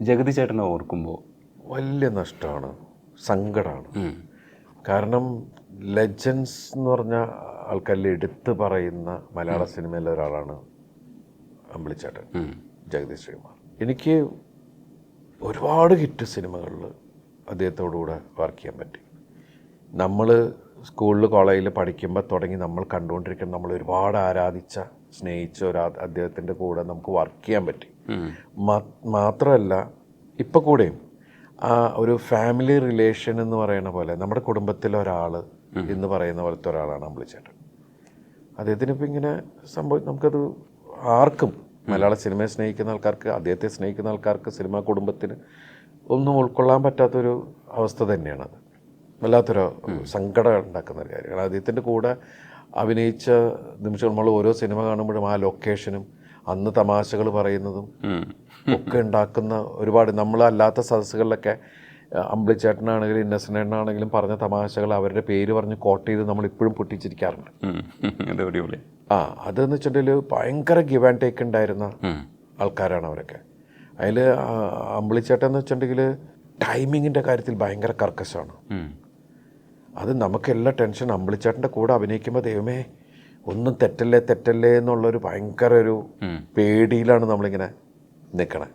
ജഗതി ചേട്ടനെ ഓർക്കുമ്പോൾ വലിയ നഷ്ടമാണ് സങ്കടമാണ് കാരണം ലെജൻസ് എന്ന് പറഞ്ഞ ആൾക്കാരിൽ എടുത്ത് പറയുന്ന മലയാള സിനിമയിലെ ഒരാളാണ് അമ്പിളിച്ചേട്ടൻ ജഗദീഷ് ശ്രീകുമാർ. എനിക്ക് ഒരുപാട് ഹിറ്റ് സിനിമകളിൽ അദ്ദേഹത്തോടുകൂടെ വർക്ക് ചെയ്യാൻ പറ്റി. നമ്മൾ സ്കൂളിൽ കോളേജിൽ പഠിക്കുമ്പോൾ തുടങ്ങി നമ്മൾ കണ്ടുകൊണ്ടിരിക്കുന്ന നമ്മൾ ഒരുപാട് ആരാധിച്ച സ്നേഹിച്ച ഒരു അദ്ദേഹത്തിന്റെ കൂടെ നമുക്ക് വർക്ക് ചെയ്യാൻ പറ്റി. മാത്രമല്ല ഇപ്പം കൂടെയും ആ ഒരു ഫാമിലി റിലേഷൻ എന്ന് പറയുന്ന പോലെ നമ്മുടെ കുടുംബത്തിലെ ഒരാൾ എന്ന് പറയുന്ന പോലത്തെ ഒരാളാണ് അമ്പിളിച്ചേട്ടൻ അദ്ദേഹത്തിന് ഇപ്പം ഇങ്ങനെ സംഭവം നമുക്കത് ആർക്കും മലയാള സിനിമയെ സ്നേഹിക്കുന്ന ആൾക്കാർക്ക് അദ്ദേഹത്തെ സ്നേഹിക്കുന്ന ആൾക്കാർക്ക് സിനിമാ കുടുംബത്തിന് ഒന്നും ഉൾക്കൊള്ളാൻ പറ്റാത്തൊരു അവസ്ഥ തന്നെയാണത് വല്ലാത്തൊരു സങ്കടം ഉണ്ടാക്കുന്ന ഒരു കാര്യമാണ്. അദ്ദേഹത്തിന്റെ കൂടെ അഭിനയിച്ച നിമിഷം നമ്മൾ ഓരോ സിനിമ കാണുമ്പോഴും ആ ലൊക്കേഷനും അന്ന് തമാശകൾ പറയുന്നതും ഒക്കെ ഉണ്ടാക്കുന്ന ഒരുപാട് നമ്മളല്ലാത്ത സദസ്സുകളിലൊക്കെ അമ്പിളിച്ചേട്ടനാണെങ്കിലും ഇന്നസെന്റേട്ടനാണെങ്കിലും പറഞ്ഞ തമാശകൾ അവരുടെ പേര് പറഞ്ഞ് കോട്ട് ചെയ്ത് നമ്മൾ ഇപ്പോഴും പൊട്ടിച്ചിരിക്കാറുണ്ട്. ആ അതെന്ന് വെച്ചിട്ടുണ്ടെങ്കിൽ ഭയങ്കര ഗിവ് ആൻഡ് ടേക്ക് ഉണ്ടായിരുന്ന ആൾക്കാരാണ് അവരൊക്കെ. അതിൽ അമ്പിളിച്ചേട്ടൻ എന്ന് വെച്ചിട്ടുണ്ടെങ്കിൽ ടൈമിങ്ങിന്റെ കാര്യത്തിൽ ഭയങ്കര കർക്കശമാണ് അത് നമുക്കെല്ലാം ടെൻഷൻ അമ്പിളിച്ചേട്ടന്റെ കൂടെ അഭിനയിക്കുമ്പോൾ ദൈവമേ ഒന്നും തെറ്റല്ലേ തെറ്റല്ലേ എന്നുള്ളൊരു ഭയങ്കര ഒരു പേടിയിലാണ് നമ്മളിങ്ങനെ നിൽക്കണേ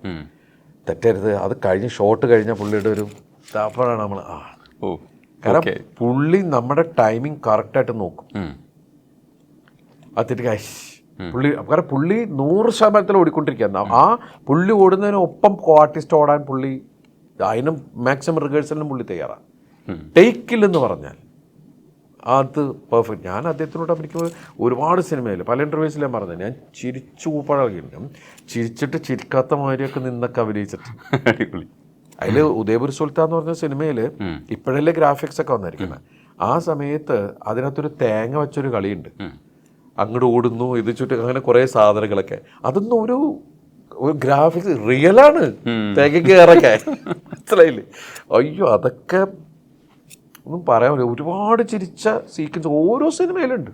തെറ്റരുത്. അത് കഴിഞ്ഞ് ഷോട്ട് കഴിഞ്ഞ പുള്ളിയുടെ ഒരു അപ്പോഴാണ് നമ്മൾ ആ. കാരണം പുള്ളി നമ്മുടെ ടൈമിങ് കറക്റ്റായിട്ട് നോക്കും. അത് പുള്ളി കാരണം പുള്ളി നൂറ് ശതമാനത്തിൽ ഓടിക്കൊണ്ടിരിക്കുക ആ പുള്ളി ഓടുന്നതിനൊപ്പം ആർട്ടിസ്റ്റ് ഓടാൻ പുള്ളി അതിനും മാക്സിമം റിഹേഴ്സലിനും പുള്ളി തയ്യാറാണ് ടേക്കിൽ എന്ന് പറഞ്ഞാൽ അത് പെർഫെക്റ്റ് ഞാൻ അദ്ദേഹത്തിനോട് എനിക്ക് ഒരുപാട് സിനിമയിൽ പല ഇന്റർവ്യൂസിൽ ഞാൻ പറഞ്ഞത് ഞാൻ ചിരിച്ചു പഴകിയിട്ടുണ്ട് ചിരിച്ചിട്ട് ചിരിക്കാത്ത മാതിരിയൊക്കെ നിന്നൊക്കെ അഭിനയിച്ചിട്ട് അടിപൊളി. അതിൽ ഉദയപുര സുൽത്താൻ എന്ന് പറഞ്ഞ സിനിമയിൽ ഇപ്പോഴല്ലേ ഗ്രാഫിക്സ് ഒക്കെ വന്നിരിക്കുന്നത് ആ സമയത്ത് അതിനകത്തൊരു തേങ്ങ വെച്ചൊരു കളിയുണ്ട്. അങ്ങോട്ട് ഓടുന്നു ഇത് ചുറ്റും അങ്ങനെ കുറേ സാധനങ്ങളൊക്കെ. അതൊന്നും ഒരു ഒരു ഗ്രാഫിക്സ് റിയലാണ് തേങ്ങ കയറൊക്കെ. മനസ്സിലായില്ലേ? അയ്യോ അതൊക്കെ ഒന്നും പറയാൻ പറ്റില്ല. ഒരുപാട് ചിരിച്ച സീക്വൻസ് ഓരോ സിനിമയിലുണ്ട്.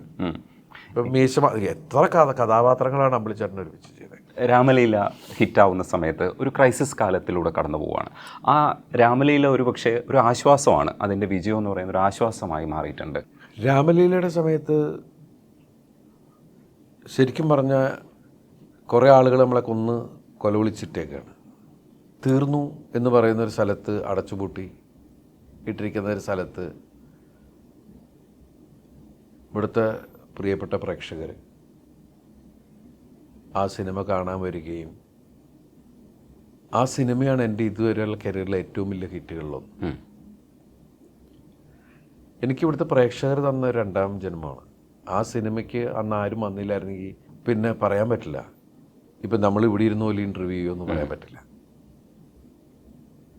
മീശ എത്ര കഥ കഥാപാത്രങ്ങളാണ് അമ്പിളിച്ചേട്ടൻ ഒരുമിച്ച് ചെയ്തത്. രാമലീല ഹിറ്റാവുന്ന സമയത്ത് ഒരു ക്രൈസിസ് കാലത്തിലൂടെ കടന്നു പോവുകയാണ് ആ രാമലീല ഒരു പക്ഷേ ഒരു ആശ്വാസമാണ്. അതിന്റെ വിജയം എന്ന് പറയുന്ന ഒരു ആശ്വാസമായി മാറിയിട്ടുണ്ട്. രാമലീലയുടെ സമയത്ത് ശരിക്കും പറഞ്ഞാൽ കുറേ ആളുകൾ നമ്മളെ കൊന്ന് കൊലവിളിച്ചിട്ടേക്കാണ്. തീർന്നു എന്ന് പറയുന്ന ഒരു സ്ഥലത്ത് അടച്ചുപൂട്ടി ഇട്ടിരിക്കുന്ന ഒരു സ്ഥലത്ത് ഇവിടുത്തെ പ്രിയപ്പെട്ട പ്രേക്ഷകർ ആ സിനിമ കാണാൻ വരികയും ആ സിനിമയാണ് എന്റെ ഇതുവരെയുള്ള കരിയറിലെ ഏറ്റവും വലിയ ഹിറ്റുകളിലൊന്ന്. എനിക്ക് ഇവിടുത്തെ പ്രേക്ഷകർ തന്ന രണ്ടാം ജന്മമാണ്. ആ സിനിമയ്ക്ക് അന്ന് ആരും വന്നില്ലായിരുന്നെങ്കിൽ പിന്നെ പറയാൻ പറ്റില്ല. ഇപ്പം നമ്മൾ ഇവിടെ ഇരുന്ന് പോലെ ഇന്റർവ്യൂ ചെയ്യുമെന്ന് പറയാൻ പറ്റില്ല.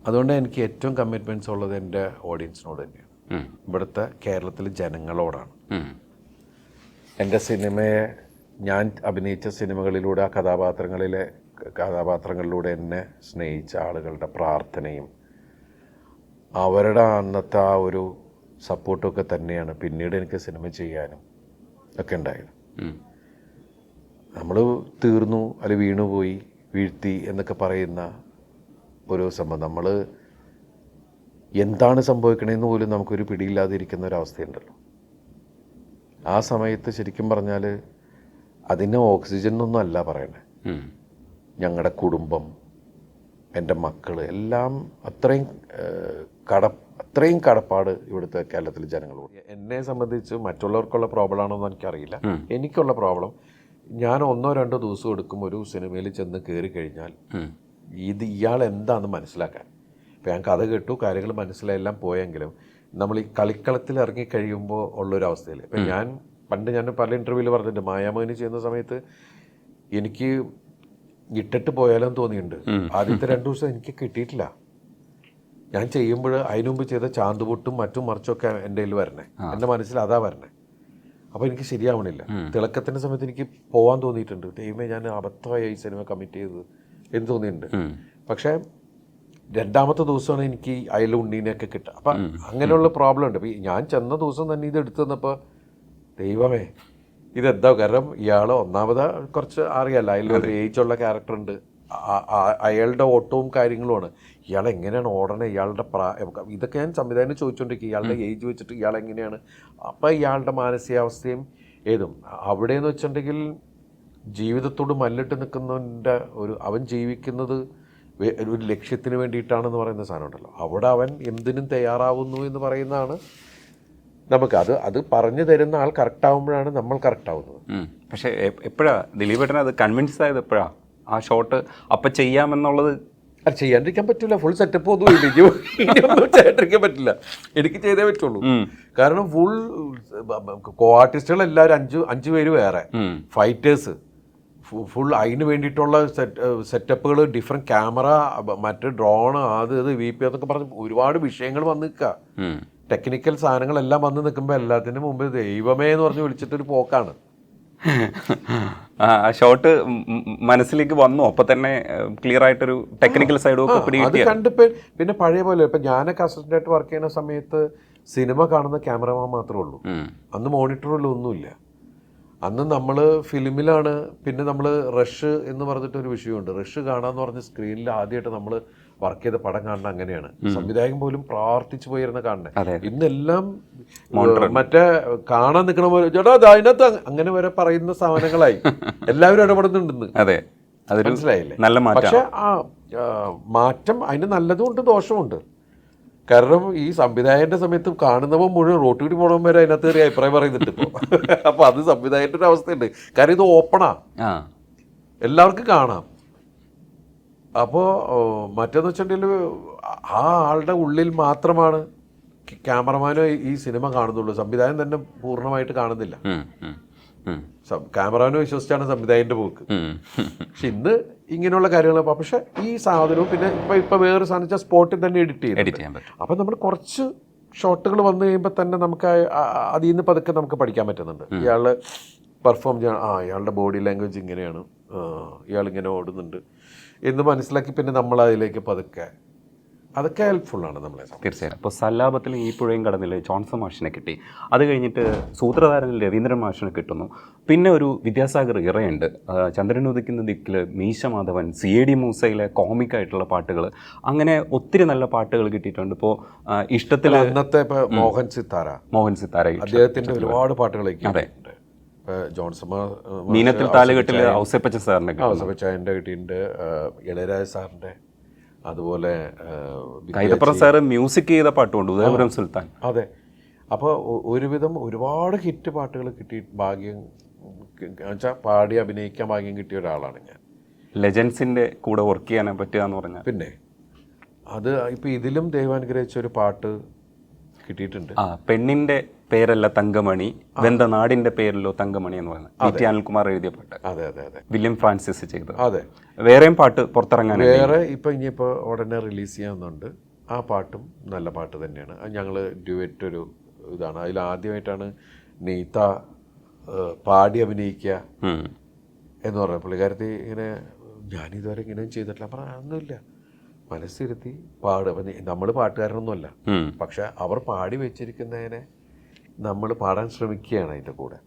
അതുകൊണ്ട് എനിക്ക് ഏറ്റവും കമ്മിറ്റ്മെന്റ്സ് ഉള്ളത് എന്റെ ഓഡിയൻസിനോട് തന്നെയാണ്. ഇവിടുത്തെ കേരളത്തിലെ ജനങ്ങളോടാണ്. എന്റെ സിനിമയെ ഞാൻ അഭിനയിച്ച സിനിമകളിലൂടെ ആ കഥാപാത്രങ്ങളിലെ കഥാപാത്രങ്ങളിലൂടെ എന്നെ സ്നേഹിച്ച ആളുകളുടെ പ്രാർത്ഥനയും അവരുടെ അന്നത്തെ ആ ഒരു സപ്പോർട്ടൊക്കെ തന്നെയാണ് പിന്നീട് എനിക്ക് സിനിമ ചെയ്യാനും ഒക്കെ ഉണ്ടായത് നമ്മൾ തീർന്നു അല്ലെ വീണുപോയി വീഴ്ത്തി എന്നൊക്കെ പറയുന്ന ഒരു സംഭവം. നമ്മൾ എന്താണ് സംഭവിക്കണതെന്ന് പോലും നമുക്കൊരു പിടിയില്ലാതിരിക്കുന്ന ഒരവസ്ഥയുണ്ടല്ലോ ആ സമയത്ത് ശരിക്കും പറഞ്ഞാൽ അതിന് ഓക്സിജൻ ഒന്നും അല്ല പറയണേ ഞങ്ങളുടെ കുടുംബം എന്റെ മക്കൾ എല്ലാം അത്രയും കട അത്രയും കടപ്പാട് ഇവിടുത്തെ കേരളത്തിലെ ജനങ്ങളോട്. എന്നെ സംബന്ധിച്ച് മറ്റുള്ളവർക്കുള്ള പ്രോബ്ലം ആണോ എന്ന് എനിക്കറിയില്ല എനിക്കുള്ള പ്രോബ്ലം ഞാൻ ഒന്നോ രണ്ടോ ദിവസം എടുക്കും ഒരു സിനിമയിൽ ചെന്ന് കയറി കഴിഞ്ഞാൽ. ഇത് ഇയാൾ എന്താണെന്ന് മനസ്സിലാക്കാൻ. ഇപ്പോൾ ഞാൻ കഥ കേട്ടു കാര്യങ്ങൾ മനസ്സിലായെല്ലാം പോയെങ്കിലും നമ്മൾ ഈ കളിക്കളത്തിൽ ഇറങ്ങി കഴിയുമ്പോൾ ഉള്ളൊരു അവസ്ഥയിൽ ഇപ്പം ഞാൻ പണ്ട് ഞാൻ പല ഇന്റർവ്യൂവിൽ പറഞ്ഞിട്ടുണ്ട് മായാമോഹിനി ചെയ്യുന്ന സമയത്ത് എനിക്ക് ഇട്ടിട്ട് പോയാലും തോന്നിയിട്ടുണ്ട്. ആദ്യത്തെ രണ്ട് ദിവസം എനിക്ക് കിട്ടിയിട്ടില്ല. ഞാൻ ചെയ്യുമ്പോൾ അതിനു മുമ്പ് ചെയ്ത ചാന്തുപൊട്ടും മറ്റും മറിച്ചൊക്കെ എന്റെ കയ്യിൽ വരണേ. എന്റെ മനസ്സിൽ അതാ വരണേ. അപ്പോൾ എനിക്ക് ശരിയാവണില്ല. തിളക്കത്തിന്റെ സമയത്ത് എനിക്ക് പോകാൻ തോന്നിയിട്ടുണ്ട്. ദൈവമേ ഞാൻ അബദ്ധമായി ഈ സിനിമ കമ്മിറ്റ് ചെയ്തത്. എന്ന് തോന്നിയിട്ടുണ്ട്. പക്ഷേ രണ്ടാമത്തെ ദിവസമാണ് എനിക്ക് അയല ഉണ്ണീനെയൊക്കെ കിട്ടുക. അപ്പം അങ്ങനെയുള്ള പ്രോബ്ലം ഉണ്ട്. ഞാൻ ചെന്ന ദിവസം തന്നെ ഇത് എടുത്തു തന്നപ്പോൾ ദൈവമേ ഇതെന്താ? കാരണം ഇയാൾ ഒന്നാമത് കുറച്ച് അറിയാല്ല അതിലൊരു ഏജ് ഉള്ള ക്യാരക്ടർ ഉണ്ട്. അയാളുടെ ഓട്ടവും കാര്യങ്ങളുമാണ് ഇയാൾ എങ്ങനെയാണ് ഓടണത് ഇയാളുടെ പ്രാ ഇതൊക്കെ ഞാൻ സംവിധാനം ചോദിച്ചുകൊണ്ടിരിക്കും ഇയാളുടെ ഏജ് വെച്ചിട്ട് ഇയാൾ എങ്ങനെയാണ്? അപ്പം ഇയാളുടെ മാനസികാവസ്ഥയും ഏതും. അവിടെയെന്ന് വെച്ചിട്ടുണ്ടെങ്കിൽ ജീവിതത്തോട് മല്ലിട്ട് നിൽക്കുന്നതിന്റെ ഒരു അവൻ ജീവിക്കുന്നത് ഒരു ലക്ഷ്യത്തിന് വേണ്ടിയിട്ടാണെന്ന് പറയുന്ന സാധനം ഉണ്ടല്ലോ അവിടെ അവൻ എന്തിനും തയ്യാറാവുന്നു എന്ന് പറയുന്നതാണ് നമുക്ക് അത് അത് പറഞ്ഞു തരുന്ന ആൾ കറക്റ്റ് ആവുമ്പോഴാണ് നമ്മൾ കറക്റ്റ് ആവുന്നത് പക്ഷേ എപ്പോഴാണ് എപ്പോഴാ ദിലീപേട്ടൻ അത് കൺവിൻസ് ആയത് എപ്പോഴാ ആ ഷോട്ട് അപ്പം ചെയ്യാമെന്നുള്ളത് അത് ചെയ്യാണ്ടിരിക്കാൻ പറ്റില്ല ഫുൾ സെറ്റപ്പ് ഒന്നും ഇനി ചെയ്യാണ്ടിരിക്കാൻ പറ്റില്ല എനിക്ക് ചെയ്തേ പറ്റുള്ളൂ കാരണം ഫുൾ കോ ആർട്ടിസ്റ്റുകൾ എല്ലാവരും അഞ്ച് അഞ്ച് പേര് വേറെ ഫൈറ്റേഴ്സ് ഫുൾ അതിന് വേണ്ടിയിട്ടുള്ള സെറ്റ് സെറ്റപ്പുകൾ ഡിഫറെന്റ് ക്യാമറ മറ്റ് ഡ്രോൺ അത് ഇത് വി പി എന്നൊക്കെ പറഞ്ഞ് ഒരുപാട് വിഷയങ്ങൾ വന്ന് നിൽക്കുക ടെക്നിക്കൽ സാധനങ്ങളെല്ലാം വന്ന് നിൽക്കുമ്പോൾ എല്ലാത്തിനും മുമ്പ് ദൈവമേ എന്ന് പറഞ്ഞ് വിളിച്ചിട്ടൊരു പോക്കാണ്. ഷോട്ട് മനസ്സിലേക്ക് വന്നു. അപ്പൊ തന്നെ ക്ലിയർ ആയിട്ടൊരു ടെക്നിക്കൽ സൈഡ് ഒക്കെ കണ്ടിപ്പോ പിന്നെ പഴയ പോലെ ഇപ്പൊ ഞാനൊക്കെ അസിസ്റ്റന്റ് ആയിട്ട് വർക്ക് ചെയ്യുന്ന സമയത്ത് സിനിമ കാണുന്ന ക്യാമറമാൻ മാത്രമേ ഉള്ളൂ. അന്ന് മോണിറ്ററുള്ള ഒന്നുമില്ല. അന്ന് നമ്മൾ ഫിലിമിലാണ് പിന്നെ നമ്മൾ റഷ് എന്ന് പറഞ്ഞിട്ടൊരു വിഷയമുണ്ട്. റഷ് കാണാന്ന് പറഞ്ഞ സ്ക്രീനിൽ ആദ്യമായിട്ട് നമ്മൾ വർക്ക് ചെയ്ത പടം കാണുന്ന അങ്ങനെയാണ്. സംവിധായകൻ പോലും പ്രാർത്ഥിച്ചു പോയിരുന്ന കാണണേ ഇന്നെല്ലാം മറ്റേ കാണാൻ നിൽക്കണ പോലെ ചേട്ടാ അതിനകത്ത് അങ്ങനെ വരെ പറയുന്ന സാധനങ്ങളായി. എല്ലാവരും ഇടപെടുന്നുണ്ടെന്ന്. അതെ. മനസ്സിലായില്ലേ? നല്ല പക്ഷെ ആ, മാറ്റം അതിന് നല്ലതും ഉണ്ട് ദോഷമുണ്ട് കാരണം ഈ സംവിധായകന്റെ സമയത്ത് കാണുന്നവൻ മുഴുവൻ റോട്ടിൽ കൂടി പോകണം വരെ അതിനകത്ത് ഒരു അഭിപ്രായം പറയുന്നുണ്ട് ഇപ്പോൾ അപ്പോൾ അത് സംവിധായകന്റെ ഒരു അവസ്ഥയുണ്ട്. കാരണം ഇത് ഓപ്പണാ എല്ലാവർക്കും കാണാം. അപ്പോൾ മറ്റേന്ന് വെച്ചിട്ടുണ്ടെങ്കിൽ ആ ആളുടെ ഉള്ളിൽ മാത്രമാണ് ക്യാമറമാനോ ഈ സിനിമ കാണുന്നുള്ളൂ. സംവിധായകൻ തന്നെ പൂർണമായിട്ട് കാണുന്നില്ല. ക്യാമറാനെ വിശ്വസിച്ചാണ് സംവിധായകന്റെ പോക്ക്. പക്ഷെ ഇന്ന് ഇങ്ങനെയുള്ള കാര്യങ്ങൾ പക്ഷെ ഈ സാധനവും പിന്നെ ഇപ്പം ഇപ്പം വേറൊരു സാധനം വെച്ചാൽ സ്പോട്ടിൽ തന്നെ എഡിറ്റ് ചെയ്യും എഡിറ്റ് ചെയ്യാൻ പറ്റും. അപ്പം നമ്മൾ കുറച്ച് ഷോട്ടുകൾ വന്നു കഴിയുമ്പോൾ തന്നെ നമുക്ക് അതിൽ നിന്ന് പതുക്കെ നമുക്ക് പഠിക്കാൻ പറ്റുന്നുണ്ട്. ഇയാൾ പെർഫോം ചെയ്യണം ആ ഇയാളുടെ ബോഡി ലാംഗ്വേജ് ഇങ്ങനെയാണ്. ഇയാൾ ഇങ്ങനെ ഓടുന്നുണ്ട്. എന്ന് മനസ്സിലാക്കി പിന്നെ നമ്മൾ അതിലേക്ക് പതുക്കെ അതൊക്കെ ഹെൽപ്ഫുള്ളാണ് നമ്മളെ. തീർച്ചയായും അപ്പോൾ സല്ലാപത്തിൽ ഈ പുഴയും കടന്നില്ല ജോൺസൺ മാഷിനെ കിട്ടി. അത് കഴിഞ്ഞിട്ട് സൂത്രധാരനിൽ രവീന്ദ്രൻ മാഷിനെ കിട്ടുന്നു. പിന്നെ ഒരു വിദ്യാസാഗർ ഇറയുണ്ട്. ചന്ദ്രൻ ഉദിക്കുന്ന ദിക്കിൽ Meesa Madhavan C A D മൂസയിലെ comic ആയിട്ടുള്ള പാട്ടുകൾ അങ്ങനെ ഒത്തിരി നല്ല പാട്ടുകൾ കിട്ടിയിട്ടുണ്ട്. ഇപ്പോൾ ഇഷ്ടത്തിൽ അന്നത്തെ മോഹൻ സിത്താര. മോഹൻ സിത്താര അദ്ദേഹത്തിന്റെ ഒരുപാട് പാട്ടുകളൊക്കെ അതെ. ജോൺസൺ മീനത്തിൽ താലുകെട്ടിൽ ഔസേപ്പച്ച സാറിനെ കിട്ടും ഔസഫച്ചായന്റെ കിട്ടിയിട്ടുണ്ട്. ഇളയരാജ സാറിന്റെ അതുപോലെ കൈതപ്ര സാറ് മ്യൂസിക് ചെയ്ത പാട്ടുമുണ്ട് ഉദയപുരം സുൽത്താൻ. അതെ. അപ്പോൾ ഒരുവിധം ഒരുപാട് ഹിറ്റ് പാട്ടുകൾ കിട്ടി ഭാഗ്യം വെച്ചാൽ പാടി അഭിനയിക്കാൻ ഭാഗ്യം കിട്ടിയ ഒരാളാണ് ഞാൻ. ലെജൻസിന്റെ കൂടെ വർക്ക് ചെയ്യാൻ പറ്റുക എന്ന് പറഞ്ഞാൽ. പിന്നെ അത് ഇപ്പൊ ഇതിലും ദൈവാനുഗ്രഹിച്ച ഒരു പാട്ട് കിട്ടിയിട്ടുണ്ട്. ആ പെണ്ണിന്റെ പേരല്ല തങ്കമണി വെന്ത നാടിന്റെ പേരല്ലോ തങ്കമണി എന്ന് പറയുന്നത്. പി ടി അനിൽകുമാർ എഴുതിയ പാട്ട്. അതെ അതെ അതെ. വില്യം ഫ്രാൻസിസ് ചെയ്തത്. അതെ. വേറെയും പാട്ട് പുറത്തിറങ്ങാൻ വേറെ ഇപ്പൊ ഇനിയിപ്പോ ഉടനെ റിലീസ് ചെയ്യാവുന്നുണ്ട് ആ പാട്ടും നല്ല പാട്ട് തന്നെയാണ്. ഞങ്ങൾ ഞങ്ങൾ ഡ്യുവറ്റ് ഒരു ഇതാണ്. അതിൽ ആദ്യമായിട്ടാണ് നീത്ത പാടി അഭിനയിക്കുക എന്ന് പറഞ്ഞ പുള്ളിക്കാരത്തി ഇങ്ങനെ ഞാനിതുവരെ ഇങ്ങനെയും ചെയ്തിട്ടില്ല. പറഞ്ഞ അതൊന്നുമില്ല മനസ്സിരുത്തി പാടും. നമ്മൾ പാട്ടുകാരനൊന്നുമല്ല. പക്ഷെ അവർ പാടി വെച്ചിരിക്കുന്നതിനെ നമ്മൾ പാടാൻ ശ്രമിക്കുകയാണ് അതിന്റെ കൂടെ.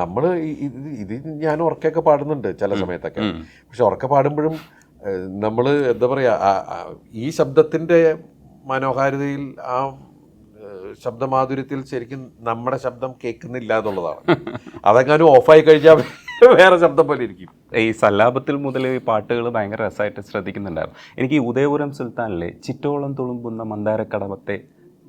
നമ്മൾ ഇത് ഇത് ഞാൻ ഉറക്കൊക്കെ പാടുന്നുണ്ട് ചില സമയത്തൊക്കെ. പക്ഷെ ഉറക്കെ പാടുമ്പോഴും നമ്മൾ എന്താ പറയുക ഈ ശബ്ദത്തിന്റെ മനോഹാരിതയിൽ ആ ശബ്ദമാധുര്യത്തിൽ ശരിക്കും നമ്മുടെ ശബ്ദം കേൾക്കുന്നില്ല എന്നുള്ളതാണ്. അതെങ്ങാനും ഓഫായി കഴിഞ്ഞാൽ വേറെ ശബ്ദം പോലെ ഇരിക്കും. ഈ സല്ലാപത്തിൽ മുതൽ ഈ പാട്ടുകൾ ഭയങ്കര രസമായിട്ട് ശ്രദ്ധിക്കുന്നുണ്ടായിരുന്നു. എനിക്ക് ഈ ഉദയപുരം സുൽത്താനിലെ ചിറ്റോളം തുളുമ്പുന്ന മന്ദാരക്കടവത്തെ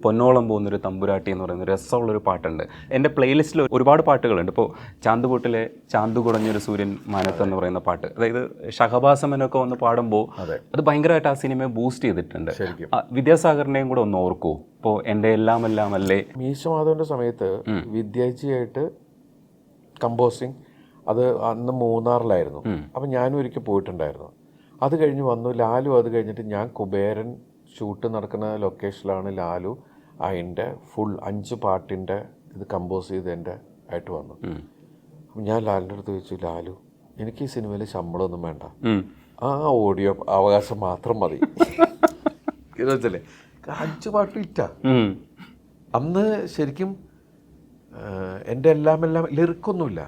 പൊന്നോളം പോകുന്നൊരു തമ്പുരാട്ടി എന്ന് പറയുന്ന ഒരു രസമുള്ളൊരു പാട്ടുണ്ട്. എന്റെ പ്ലേലിസ്റ്റിൽ ഒരുപാട് പാട്ടുകളുണ്ട്. ഇപ്പോൾ ചാന്തുകൂട്ടിലെ ചാന്തു കുടഞ്ഞൊരു സൂര്യൻ മാനത്ത് എന്ന് പറയുന്ന പാട്ട്. അതായത് ഷഹബാസമനൊക്കെ വന്ന് പാടുമ്പോൾ അതെ. ഭയങ്കരമായിട്ട് ആ സിനിമയെ ബൂസ്റ്റ് ചെയ്തിട്ടുണ്ട്. വിദ്യാസാഗറിനെയും കൂടെ ഒന്ന് ഓർക്കൂ. ഇപ്പോൾ എന്റെ എല്ലാം എല്ലാം അല്ലേ മീശമാധവന്റെ സമയത്ത് വിദ്യാജിയായിട്ട് കമ്പോസിങ് അത് അന്ന് മൂന്നാറിലായിരുന്നു. അപ്പം ഞാനും ഒരിക്കൽ പോയിട്ടുണ്ടായിരുന്നു. അത് കഴിഞ്ഞ് വന്നു. ലാലു അത് കഴിഞ്ഞിട്ട് ഞാൻ കുബേരൻ ഷൂട്ട് നടക്കുന്ന ലൊക്കേഷനിലാണ് ലാലു അതിന്റെ ഫുൾ അഞ്ച് പാട്ടിന്റെ ഇത് കമ്പോസ് ചെയ്ത് എന്റെ ആയിട്ട് വന്നു അപ്പം ഞാൻ ലാലിന്റെ അടുത്ത് ചോദിച്ചു ലാലു എനിക്ക് ഈ സിനിമയിൽ ശമ്പളമൊന്നും വേണ്ട. ആ ഓഡിയോ അവകാശം മാത്രം മതി. അഞ്ച് പാട്ട് ഇറ്റ അന്ന് ശരിക്കും എന്റെ എല്ലാം എല്ലാം ലിറിക്കൊന്നുമില്ല.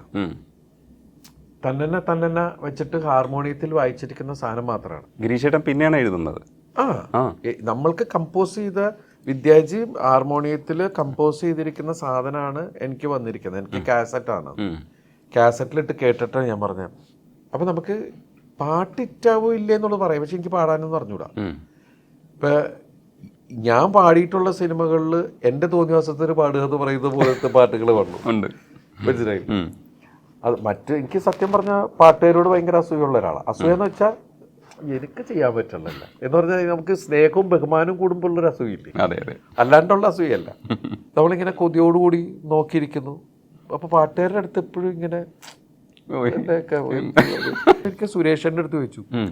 തന്നെ തന്നെ വെച്ചിട്ട് ഹാർമോണിയത്തിൽ വായിച്ചിരിക്കുന്ന സാധനം മാത്രമാണ്. ഗിരീഷേട്ടൻ പിന്നെയാണ് എഴുതുന്നത്. ആ. നമ്മൾക്ക് കമ്പോസ് ചെയ്ത വിദ്യാജി ഹാർമോണിയത്തിൽ കമ്പോസ് ചെയ്തിരിക്കുന്ന സാധനമാണ് എനിക്ക് വന്നിരിക്കുന്നത്. എനിക്ക് കാസറ്റാണ്. കാസറ്റിലിട്ട് കേട്ടിട്ടാണ് ഞാൻ പറഞ്ഞത്. അപ്പം നമുക്ക് പാട്ടിറ്റാവോ ഇല്ലേ എന്നുള്ളത് പറയാം. പക്ഷെ എനിക്ക് പാടാനൊന്നും അറിഞ്ഞൂടാ. ഇപ്പം ഞാൻ പാടിയിട്ടുള്ള സിനിമകളിൽ എന്റെ തോന്നിവാസത്തിന് പാടുക എന്ന് പറയുന്ന പോലത്തെ പാട്ടുകൾ വന്നു ഉണ്ട്. മനസ്സിലായി. അത് മറ്റ് എനിക്ക് സത്യം പറഞ്ഞ പാട്ടുകാരോട് ഭയങ്കര അസൂയുള്ള ഒരാളാണ് അസൂയ എന്ന് വെച്ചാൽ എനിക്ക് ചെയ്യാൻ പറ്റില്ലല്ലോ എന്ന് പറഞ്ഞാൽ നമുക്ക് സ്നേഹവും ബഹുമാനവും കൂടുമ്പോഴുള്ളൊരു അസൂയില്ലേ അതെ അതെ. അല്ലാണ്ടുള്ള അസൂയല്ല നമ്മളിങ്ങനെ കൊതിയോടുകൂടി നോക്കിയിരിക്കുന്നു. അപ്പൊ പാട്ടുകാരുടെ അടുത്ത് എപ്പോഴും ഇങ്ങനെ എനിക്ക് സുരേഷന്റെ അടുത്ത് വെച്ചു സുരേഷൻ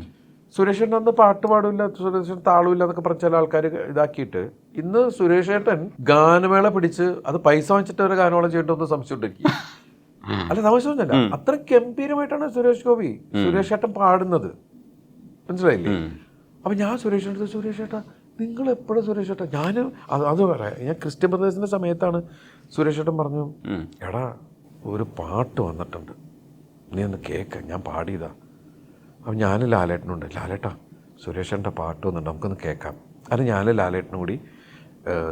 സുരേഷേട്ടൻ അന്ന് പാട്ട് പാടില്ല സുരേഷൻ താളമില്ല എന്നൊക്കെ പറഞ്ഞ ചില ആൾക്കാർ ഇതാക്കിയിട്ട് ഇന്ന് സുരേഷേട്ടൻ ഗാനമേള പിടിച്ച് അത് പൈസ വാങ്ങിച്ചിട്ട് ഒരു ഗാനമേള ചെയ്യേണ്ടതെന്ന് സംശയമുണ്ടെനിക്ക് അല്ല തമാശൊന്നുമല്ല അത്ര ഗംഭീരമായിട്ടാണ് സുരേഷ് ഗോപി സുരേഷ് ഏട്ടൻ പാടുന്നത്. മനസ്സിലായില്ലേ. അപ്പൊ ഞാൻ സുരേഷ് അടുത്ത് സുരേഷ് ഏട്ടാ നിങ്ങൾ എപ്പോഴും സുരേഷ് ഏട്ടാ? ഞാൻ അത് അത് പറയാം. ഞാൻ ക്രിസ്ത്യൻ ബ്രദേഴ്സിന്റെ സമയത്താണ് സുരേഷ് ഏട്ടൻ പറഞ്ഞു എടാ ഒരു പാട്ട് വന്നിട്ടുണ്ട്. നീ ഒന്ന് കേക്ക് ഞാൻ പാടിയതാ. അപ്പം ഞാൻ ലാലേട്ടനുണ്ട് ലാലേട്ടാ സുരേഷന്റെ പാട്ട് വന്നിട്ട് നമുക്കൊന്ന് കേൾക്കാം. അത് ഞാൻ ലാലേട്ടനും കൂടി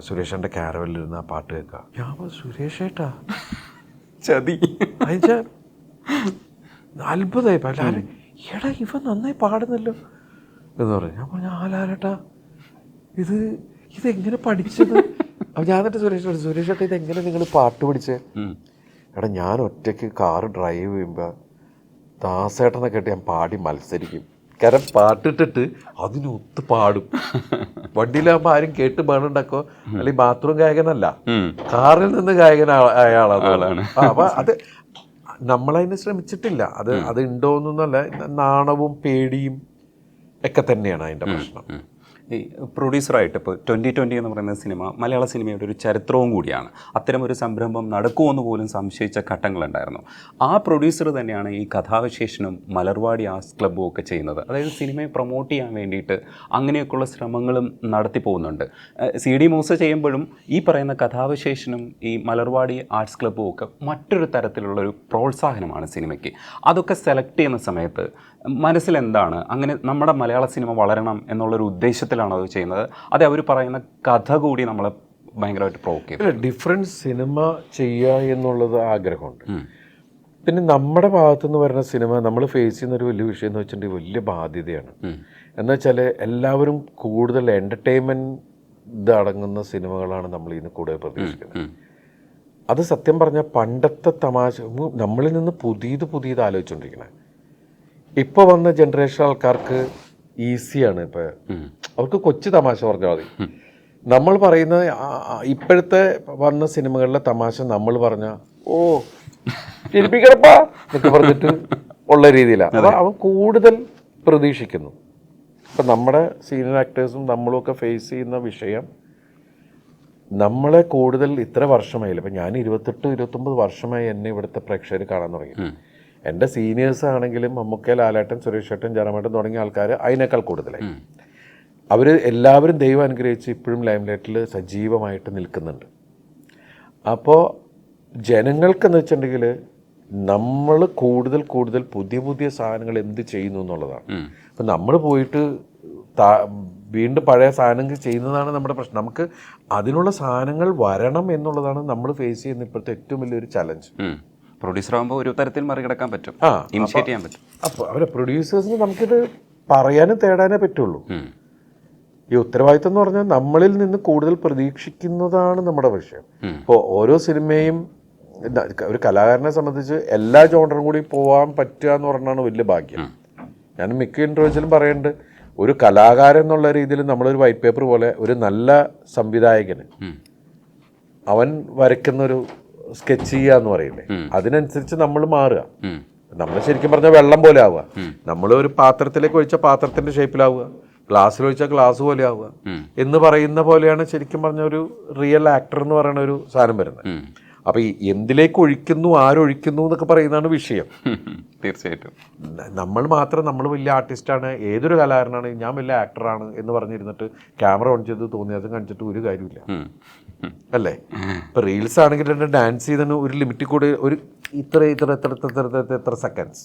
സുരേഷന്റെ ക്യാരവലിരുന്ന് ആ പാട്ട് കേൾക്കാം. ഞാൻ സുരേഷേട്ടാ ചതി. അത്ഭുതമായി ലാലെ എടാ ഇവ നന്നായി പാടുന്നല്ലോ. എന്ന് പറഞ്ഞു. ഞാൻ പറഞ്ഞു ആലാരട്ടാ ഇത് ഇതെങ്ങനെ പഠിച്ചത്? അപ്പം ഞാൻ എന്നിട്ട് സുരേഷ് പറഞ്ഞു, സുരേഷ് ഏട്ടാ ഇതെങ്ങനെ നിങ്ങൾ പാട്ട് പഠിച്ചേ? എടാ ഞാൻ ഒറ്റയ്ക്ക് കാറ് ഡ്രൈവ് ചെയ്യുമ്പോൾ ദാസേട്ടനെ കേട്ട് ഞാൻ പാടി മത്സരിക്കും. കാരണം പാട്ടിട്ടിട്ട് അതിനൊത്ത് പാടും. വണ്ടിയിലാകുമ്പോൾ ആരും കേട്ട് പാടുണ്ടാക്കോ അല്ലെങ്കിൽ ബാത്റൂം ഗായകനല്ല. കാറിൽ നിന്ന് ഗായകൻ അയാളാണ്. അപ്പൊ അത് നമ്മളതിന് ശ്രമിച്ചിട്ടില്ല. അത് അത് ഉണ്ടോന്നല്ല നാണവും പേടിയും ഒക്കെ തന്നെയാണ് അതിന്റെ പ്രശ്നം. ഈ പ്രൊഡ്യൂസറായിട്ട് ഇപ്പോൾ ട്വന്റി ട്വന്റി എന്ന് പറയുന്ന സിനിമ മലയാള സിനിമയുടെ ഒരു ചരിത്രവും കൂടിയാണ്. അത്തരം ഒരു സംരംഭം നടക്കുമെന്ന് പോലും സംശയിച്ച ഘട്ടങ്ങളുണ്ടായിരുന്നു. ആ പ്രൊഡ്യൂസർ തന്നെയാണ് ഈ കഥാവിശേഷനും മലർവാടി ആർട്സ് ക്ലബ്ബും ഒക്കെ ചെയ്യുന്നത്. അതായത് സിനിമയെ പ്രൊമോട്ട് ചെയ്യാൻ വേണ്ടിയിട്ട് അങ്ങനെയൊക്കെയുള്ള ശ്രമങ്ങളും നടത്തി പോകുന്നുണ്ട്. സി ഡി മൂസ ചെയ്യുമ്പോഴും ഈ പറയുന്ന കഥാവിശേഷനും ഈ മലർവാടി ആർട്സ് ക്ലബ്ബും ഒക്കെ മറ്റൊരു തരത്തിലുള്ള ഒരു പ്രോത്സാഹനമാണ് സിനിമയ്ക്ക് അതൊക്കെ സെലക്ട് ചെയ്യുന്ന സമയത്ത് മനസ്സിലെന്താണ്? അങ്ങനെ നമ്മുടെ മലയാള സിനിമ വളരണം എന്നുള്ളൊരു ഉദ്ദേശത്തിലാണ് അത് ചെയ്യുന്നത്? അതെ അവർ പറയുന്ന കഥ കൂടി നമ്മളെ ഭയങ്കരമായിട്ട് പ്രൊവോക്ക് ചെയ്യും. ഡിഫറെന്റ് സിനിമ ചെയ്യുക എന്നുള്ളത് ആഗ്രഹമുണ്ട്. പിന്നെ നമ്മുടെ ഭാഗത്തു നിന്ന് വരുന്ന സിനിമ നമ്മൾ ഫേസ് ചെയ്യുന്ന ഒരു വലിയ വിഷയം എന്ന് വെച്ചിട്ടുണ്ടെങ്കിൽ വലിയ ബാധ്യതയാണ്. എന്ന് വെച്ചാൽ എല്ലാവരും കൂടുതൽ എന്റർടൈൻമെന്റ് ഇത് അടങ്ങുന്ന സിനിമകളാണ് നമ്മൾ ഇന്ന് കൂടുതൽ പ്രതീക്ഷിക്കുന്നത്. അത് സത്യം പറഞ്ഞാൽ പണ്ടത്തെ തമാശ നമ്മളിൽ നിന്ന് പുതിയത് പുതിയത് ആലോചിച്ചുകൊണ്ടിരിക്കണേ ഇപ്പോൾ വന്ന ജനറേഷൻ ആൾക്കാർക്ക് ഈസിയാണ് ഇപ്പോൾ അവർക്ക് കൊച്ചു തമാശ പറഞ്ഞാൽ മതി. നമ്മൾ പറയുന്ന ഇപ്പോഴത്തെ വന്ന സിനിമകളിലെ തമാശ നമ്മൾ പറഞ്ഞ ഓ ചിരിപ്പിക്കണപ്പാ എന്നൊക്കെ പറഞ്ഞിട്ട് ഉള്ള രീതിയിലാണ് അപ്പൊ അവൻ കൂടുതൽ പ്രതീക്ഷിക്കുന്നു. ഇപ്പം നമ്മുടെ സീനിയർ ആക്ടേഴ്സും നമ്മളും ഒക്കെ ഫേസ് ചെയ്യുന്ന വിഷയം നമ്മളെ കൂടുതൽ ഇത്ര വർഷമായില്ല? ഇപ്പം ഞാൻ ഇരുപത്തെട്ട് ഇരുപത്തൊമ്പത് വർഷമായി എന്നെ ഇവിടുത്തെ പ്രേക്ഷകർ കാണാൻ തുടങ്ങി. എന്റെ സീനിയേഴ്സ് ആണെങ്കിലും മമ്മൂക്ക ലാലേട്ടൻ സുരേഷ് ഏട്ടൻ ജനമേട്ടൻ തുടങ്ങിയ ആൾക്കാർ അതിനേക്കാൾ കൂടുതലായി. അവർ എല്ലാവരും ദൈവം അനുഗ്രഹിച്ച് ഇപ്പോഴും ലൈംലൈറ്റിൽ സജീവമായിട്ട് നിൽക്കുന്നുണ്ട്. അപ്പോൾ ജനങ്ങൾക്കെന്ന് വെച്ചിട്ടുണ്ടെങ്കിൽ നമ്മൾ കൂടുതൽ കൂടുതൽ പുതിയ പുതിയ സാധനങ്ങൾ എന്ത് ചെയ്യുന്നു എന്നുള്ളതാണ്. അപ്പം നമ്മൾ പോയിട്ട് താ- വീണ്ടും പഴയ സാധനങ്ങൾ ചെയ്യുന്നതാണ് നമ്മുടെ പ്രശ്നം. നമുക്ക് അതിനുള്ള സാധനങ്ങൾ വരണം എന്നുള്ളതാണ് നമ്മൾ ഫേസ് ചെയ്യുന്ന ഇപ്പോഴത്തെ ഏറ്റവും വലിയൊരു ചലഞ്ച് പ്രൊഡ്യൂസർ ആകുമ്പോൾ ഒരു തരത്തിൽ മറികടക്കാൻ പറ്റും. ഇനിഷ്യേറ്റ് ചെയ്യാൻ പറ്റും. അപ്പോൾ അവരെ പ്രൊഡ്യൂസേഴ്സിന് നമുക്കിത് പറയാനും തേടാനേ പറ്റുള്ളൂ. ഈ ഉത്തരവാദിത്തം എന്ന് പറഞ്ഞാൽ നമ്മളിൽ നിന്ന് കൂടുതൽ പ്രതീക്ഷിക്കുന്നതാണ് നമ്മുടെ വിഷയം. ഇപ്പോൾ ഓരോ സിനിമയും ഒരു കലാകാരനെ സംബന്ധിച്ച് എല്ലാ ജോണറും കൂടി പോകാൻ പറ്റുക എന്ന് പറഞ്ഞാണ് വലിയ ഭാഗ്യം. ഞാൻ മിക്ക ഇന്റർവ്യൂസിലും പറയുന്നുണ്ട് ഒരു കലാകാരൻ എന്നുള്ള രീതിയിൽ നമ്മളൊരു വൈറ്റ് പേപ്പർ പോലെ ഒരു നല്ല സംവിധായകന് അവൻ വരയ്ക്കുന്ന ഒരു സ്കെച്ച് ചെയ്യുക എന്ന് പറയില്ലേ അതിനനുസരിച്ച് നമ്മൾ മാറുക. നമ്മൾ ശരിക്കും പറഞ്ഞാൽ വെള്ളം പോലെ ആവുക. നമ്മൾ ഒരു പാത്രത്തിലേക്ക് ഒഴിച്ച പാത്രത്തിന്റെ ഷേപ്പിലാവുക. ഗ്ലാസ്സിൽ ഒഴിച്ചാൽ ഗ്ലാസ് പോലെ ആവുക. എന്ന് പറയുന്ന പോലെയാണ് ശരിക്കും പറഞ്ഞ ഒരു റിയൽ ആക്ടർ എന്ന് പറയുന്ന ഒരു സാധനം വരുന്നത്. ഉം. അപ്പൊ ഈ എന്തിലേക്ക് ഒഴിക്കുന്നു ആരൊഴിക്കുന്നു എന്നൊക്കെ പറയുന്നതാണ് വിഷയം. തീർച്ചയായിട്ടും. നമ്മൾ മാത്രം നമ്മൾ വലിയ ആർട്ടിസ്റ്റാണ് ഏതൊരു കലാകാരനാണ് ഞാൻ വലിയ ആക്ടറാണ് എന്ന് പറഞ്ഞിരുന്നിട്ട് ക്യാമറ ഓൺ ചെയ്ത് തോന്നിയതും കാണിച്ചിട്ട് ഒരു കാര്യമില്ല. അല്ലേ? ഇപ്പൊ റീൽസ് ആണെങ്കിൽ ഡാൻസ് ചെയ്തതിന് ഒരു ലിമിറ്റിൽ കൂടി ഒരു ഇത്ര ഇത്ര ഇത്ര ഇത്ര ഇത്ര ഇത്ര ഇത്ര സെക്കൻഡ്സ്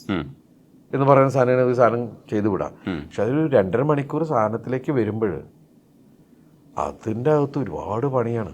എന്ന് പറയുന്ന സാധനം ഒരു സാധനം ചെയ്തു വിടാം. പക്ഷെ അതൊരു രണ്ടര മണിക്കൂർ സാധനത്തിലേക്ക് വരുമ്പോൾ അതിന്റെ അകത്ത് ഒരുപാട് പണിയാണ്.